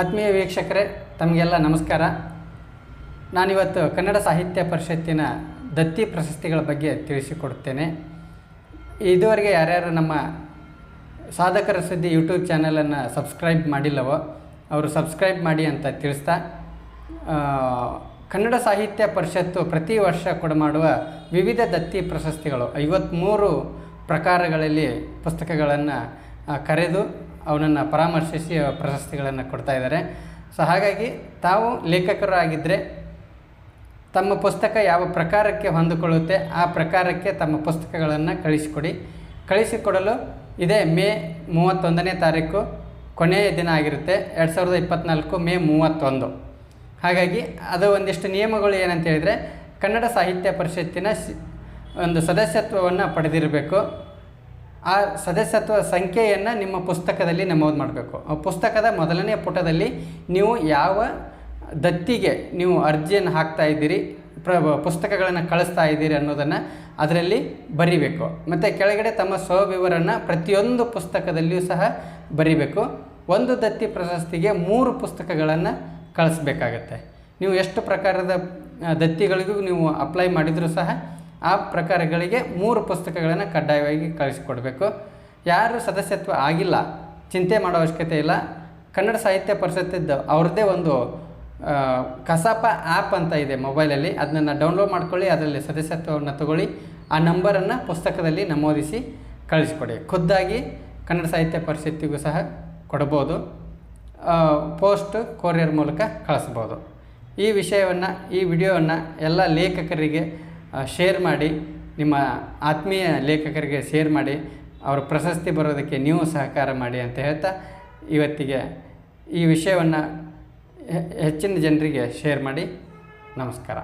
ಆತ್ಮೀಯ ವೀಕ್ಷಕರೇ, ತಮಗೆಲ್ಲ ನಮಸ್ಕಾರ. ನಾನಿವತ್ತು ಕನ್ನಡ ಸಾಹಿತ್ಯ ಪರಿಷತ್ತಿನ ದತ್ತಿ ಪ್ರಶಸ್ತಿಗಳ ಬಗ್ಗೆ ತಿಳಿಸಿಕೊಡುತ್ತೇನೆ. ಇದುವರೆಗೆ ಯಾರ್ಯಾರು ನಮ್ಮ ಸಾಧಕರ ಸುದ್ದಿ ಯೂಟ್ಯೂಬ್ ಚಾನಲನ್ನು ಸಬ್ಸ್ಕ್ರೈಬ್ ಮಾಡಿಲ್ಲವೋ, ಅವರು ಸಬ್ಸ್ಕ್ರೈಬ್ ಮಾಡಿ ಅಂತ ತಿಳಿಸ್ತಾ ಕನ್ನಡ ಸಾಹಿತ್ಯ ಪರಿಷತ್ತು ಪ್ರತಿ ವರ್ಷ ಕೊಡಮಾಡುವ ವಿವಿಧ ದತ್ತಿ ಪ್ರಶಸ್ತಿಗಳು ಐವತ್ತ್ಮೂರು ಪ್ರಕಾರಗಳಲ್ಲಿ ಪುಸ್ತಕಗಳನ್ನು ಕರೆದು ಅವನನ್ನು ಪರಾಮರ್ಶಿಸಿ ಪ್ರಶಸ್ತಿಗಳನ್ನು ಕೊಡ್ತಾ ಇದ್ದಾರೆ. ಸೊ ಹಾಗಾಗಿ ತಾವು ಲೇಖಕರು ಆಗಿದ್ದರೆ ತಮ್ಮ ಪುಸ್ತಕ ಯಾವ ಪ್ರಕಾರಕ್ಕೆ ಹೊಂದಿಕೊಳ್ಳುತ್ತೆ, ಆ ಪ್ರಕಾರಕ್ಕೆ ತಮ್ಮ ಪುಸ್ತಕಗಳನ್ನು ಕಳಿಸಿಕೊಡಿ. ಕಳಿಸಿಕೊಡಲು ಇದೇ ಮೇ ಮೂವತ್ತೊಂದನೇ ತಾರೀಕು ಕೊನೆಯ ದಿನ ಆಗಿರುತ್ತೆ, ಎರಡು ಸಾವಿರದ ಇಪ್ಪತ್ತ್ನಾಲ್ಕು ಮೇ ಮೂವತ್ತೊಂದು. ಹಾಗಾಗಿ ಅದು ಒಂದಿಷ್ಟು ನಿಯಮಗಳು ಏನಂತ ಹೇಳಿದರೆ, ಕನ್ನಡ ಸಾಹಿತ್ಯ ಪರಿಷತ್ತಿನ ಒಂದು ಸದಸ್ಯತ್ವವನ್ನು ಪಡೆದಿರಬೇಕು. ಆ ಸದಸ್ಯತ್ವ ಸಂಖ್ಯೆಯನ್ನು ನಿಮ್ಮ ಪುಸ್ತಕದಲ್ಲಿ ನಮೂದು ಮಾಡಬೇಕು. ಆ ಪುಸ್ತಕದ ಮೊದಲನೇ ಪುಟದಲ್ಲಿ ನೀವು ಯಾವ ದತ್ತಿಗೆ ನೀವು ಅರ್ಜಿಯನ್ನು ಹಾಕ್ತಾ ಇದ್ದೀರಿ, ಪ್ರ ಪುಸ್ತಕಗಳನ್ನು ಕಳಿಸ್ತಾ ಇದ್ದೀರಿ ಅನ್ನೋದನ್ನು ಅದರಲ್ಲಿ ಬರಿಬೇಕು. ಮತ್ತು ಕೆಳಗಡೆ ತಮ್ಮ ಸ್ವವಿವರನ್ನು ಪ್ರತಿಯೊಂದು ಪುಸ್ತಕದಲ್ಲಿಯೂ ಸಹ ಬರಿಬೇಕು. ಒಂದು ದತ್ತಿ ಪ್ರಶಸ್ತಿಗೆ ಮೂರು ಪುಸ್ತಕಗಳನ್ನು ಕಳಿಸ್ಬೇಕಾಗತ್ತೆ. ನೀವು ಎಷ್ಟು ಪ್ರಕಾರದ ದತ್ತಿಗಳಿಗೂ ನೀವು ಅಪ್ಲೈ ಮಾಡಿದರೂ ಸಹ ಆ ಪ್ರಕಾರಗಳಿಗೆ ಮೂರು ಪುಸ್ತಕಗಳನ್ನು ಕಡ್ಡಾಯವಾಗಿ ಕಳಿಸಿಕೊಡಬೇಕು. ಯಾರು ಸದಸ್ಯತ್ವ ಆಗಿಲ್ಲ, ಚಿಂತೆ ಮಾಡೋ ಅವಶ್ಯಕತೆ ಇಲ್ಲ. ಕನ್ನಡ ಸಾಹಿತ್ಯ ಪರಿಷತ್ತಿದ್ದು ಅವ್ರದ್ದೇ ಒಂದು ಕಸಾಪ ಆ್ಯಪ್ ಅಂತ ಇದೆ ಮೊಬೈಲಲ್ಲಿ. ಅದನ್ನು ಡೌನ್ಲೋಡ್ ಮಾಡ್ಕೊಳ್ಳಿ, ಅದರಲ್ಲಿ ಸದಸ್ಯತ್ವವನ್ನು ತಗೊಳ್ಳಿ. ಆ ನಂಬರನ್ನು ಪುಸ್ತಕದಲ್ಲಿ ನಮೂದಿಸಿ ಕಳಿಸ್ಕೊಡಿ. ಖುದ್ದಾಗಿ ಕನ್ನಡ ಸಾಹಿತ್ಯ ಪರಿಷತ್ತಿಗೂ ಸಹ ಕೊಡ್ಬೋದು. ಪೋಸ್ಟ್ ಕೊರಿಯರ್ ಮೂಲಕ ಕಳಿಸ್ಬೋದು. ಈ ವಿಷಯವನ್ನು, ಈ ವಿಡಿಯೋವನ್ನು ಎಲ್ಲ ಲೇಖಕರಿಗೆ ಶೇರ್ ಮಾಡಿ, ನಿಮ್ಮ ಆತ್ಮೀಯ ಲೇಖಕರಿಗೆ ಶೇರ್ ಮಾಡಿ, ಅವರ ಪ್ರಶಸ್ತಿ ಬರೋದಕ್ಕೆ ನೀವು ಸಹಕಾರ ಮಾಡಿ ಅಂತ ಹೇಳ್ತಾ ಇವತ್ತಿಗೆ ಈ ವಿಷಯವನ್ನು ಹೆಚ್ಚಿನ ಜನರಿಗೆ ಶೇರ್ ಮಾಡಿ. ನಮಸ್ಕಾರ.